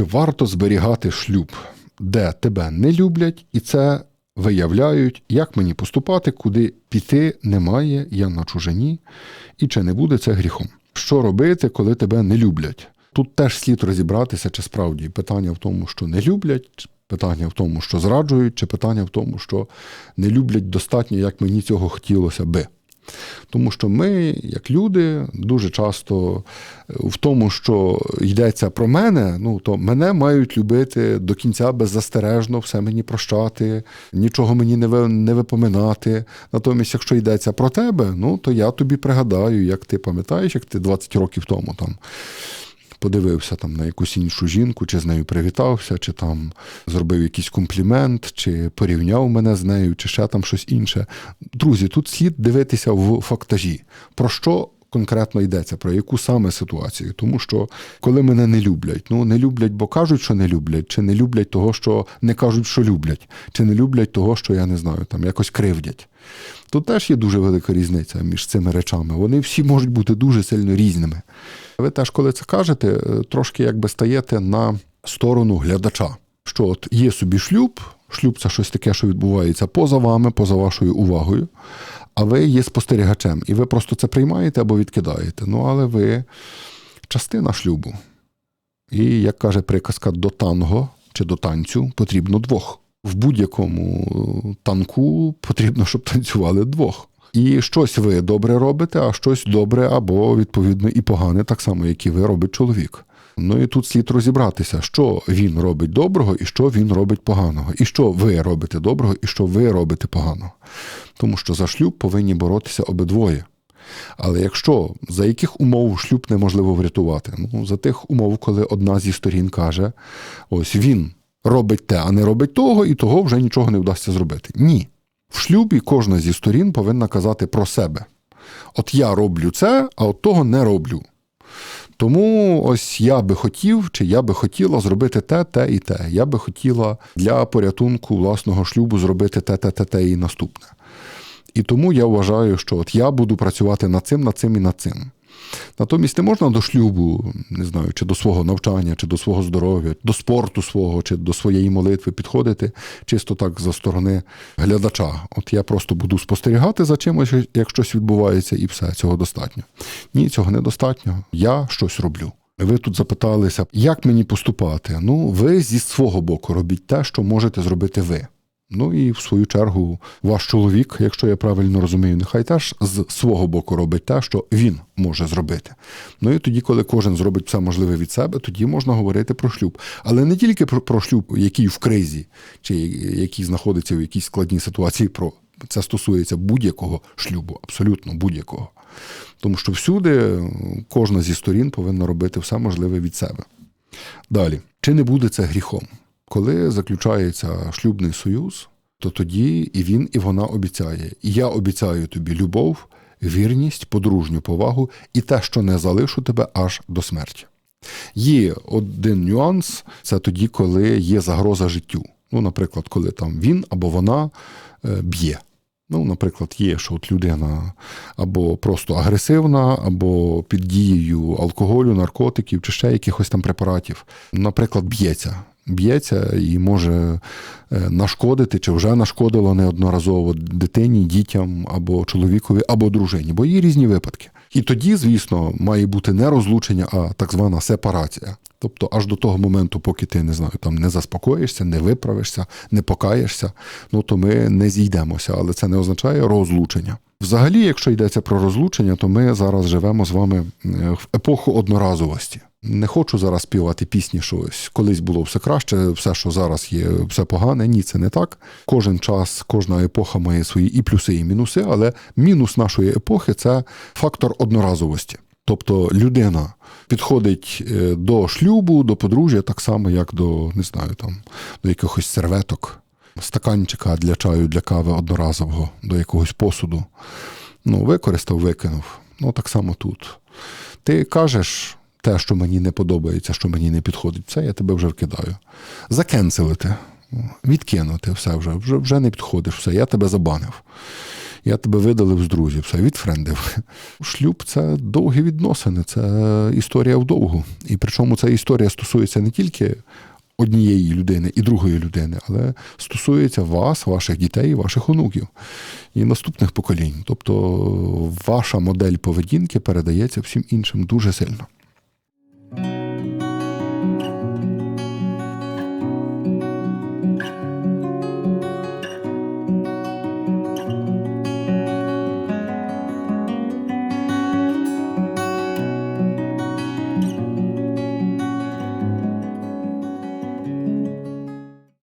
Чи варто зберігати шлюб, де тебе не люблять, і це виявляють, як мені поступати, куди піти немає, я на чужині, і чи не буде це гріхом? Що робити, коли тебе не люблять? Тут теж слід розібратися, чи справді питання в тому, що не люблять, питання в тому, що зраджують, чи питання в тому, що не люблять достатньо, як мені цього хотілося би. Тому що ми, як люди, дуже часто е, в тому, що йдеться про мене, ну то мене мають любити до кінця беззастережно, все мені прощати, нічого мені не ви- не випоминати. Натомість, якщо йдеться про тебе, ну то я тобі пригадаю, як ти пам'ятаєш, як ти 20 років тому там. Подивився там на якусь іншу жінку, чи з нею привітався, чи там зробив якийсь комплімент, чи порівняв мене з нею, чи ще там щось інше. Друзі, тут слід дивитися в фактажі. Про що конкретно йдеться, про яку саме ситуацію? Тому що коли мене не люблять, ну не люблять, бо кажуть, що не люблять, чи не люблять того, що не кажуть, що люблять, чи не люблять того, що я не знаю, там якось кривдять. Тут теж є дуже велика різниця між цими речами. Вони всі можуть бути дуже сильно різними. Ви теж, коли це кажете, трошки якби стаєте на сторону глядача. Що от є собі шлюб, шлюб це щось таке, що відбувається поза вами, поза вашою увагою, а ви є спостерігачем, і ви просто це приймаєте або відкидаєте. Ну, але ви частина шлюбу. І, як каже приказка, до танго чи до танцю потрібно двох. В будь-якому е, танку потрібно, щоб танцювали двох. І щось ви добре робите, а щось добре або, відповідно, і погане, так само, як і ви робить чоловік. Ну і тут слід розібратися, що він робить доброго і що він робить поганого, і що ви робите доброго, і що ви робите поганого. Тому що за шлюб повинні боротися обидвоє. Але якщо за яких умов шлюб неможливо врятувати? Ну, за тих умов, коли одна зі сторін каже: ось він робить те, а не робить того, і того вже нічого не вдасться зробити. Ні. В шлюбі кожна зі сторін повинна казати про себе. От я роблю це, а от того не роблю. Тому ось я би хотів, чи я би хотіла зробити те, те і те. Я би хотіла для порятунку власного шлюбу зробити те, те, те, те і наступне. І тому я вважаю, що от я буду працювати над цим, над цим і над цим. Натомість не можна до шлюбу, не знаю, чи до свого навчання, чи до свого здоров'я, до спорту свого, чи до своєї молитви підходити чисто так за сторони глядача. От я просто буду спостерігати за чимось, як щось відбувається, і все, цього достатньо. Ні, цього недостатньо. Я щось роблю. Ви тут запиталися, як мені поступати? Ну, ви зі свого боку робіть те, що можете зробити ви. Ну і в свою чергу ваш чоловік, якщо я правильно розумію, нехай теж з свого боку робить те, що він може зробити. Ну і тоді, коли кожен зробить все можливе від себе, тоді можна говорити про шлюб. Але не тільки про, шлюб, який в кризі, чи який знаходиться в якійсь складній ситуації, про це стосується будь-якого шлюбу, абсолютно будь-якого. Тому що всюди кожна зі сторін повинна робити все можливе від себе. Далі, чи не буде це гріхом? Коли заключається шлюбний союз, то тоді і він, і вона обіцяє. І я обіцяю тобі любов, вірність, подружню повагу і те, що не залишу тебе аж до смерті. Є один нюанс це тоді, коли є загроза життю. Ну, наприклад, коли там він або вона е, б'є. Ну, наприклад, є, що от людина або просто агресивна, або під дією алкоголю, наркотиків чи ще якихось там препаратів, наприклад, б'ється. Б'ється і може е, нашкодити, чи вже нашкодило неодноразово дитині, дітям або чоловікові, або дружині, бо є різні випадки. І тоді, звісно, має бути не розлучення, а так звана сепарація. Тобто, аж до того моменту, поки ти не знаю, там не заспокоїшся, не виправишся, не покаєшся, ну то ми не зійдемося, але це не означає розлучення. Взагалі, якщо йдеться про розлучення, то ми зараз живемо з вами в епоху одноразовості. Не хочу зараз співати пісні, що ось колись було все краще, все, що зараз є, все погане. Ні, це не так. Кожен час, кожна епоха має свої і плюси, і мінуси, але мінус нашої епохи це фактор одноразовості. Тобто людина підходить до шлюбу, до подружжя, так само, як до не знаю, там до якихось серветок, стаканчика для чаю, для кави одноразового, до якогось посуду. Ну, використав, викинув. Ну, так само тут. Ти кажеш те, що мені не подобається, що мені не підходить, це я тебе вже вкидаю. Закенселити, відкинути все вже, вже, вже не підходиш, все, я тебе забанив. я тебе видалив з друзів, все відфрендив. Шлюб це довгі відносини, це історія вдовгу. І причому ця історія стосується не тільки однієї людини і другої людини, але стосується вас, ваших дітей, ваших онуків і наступних поколінь. Тобто ваша модель поведінки передається всім іншим дуже сильно.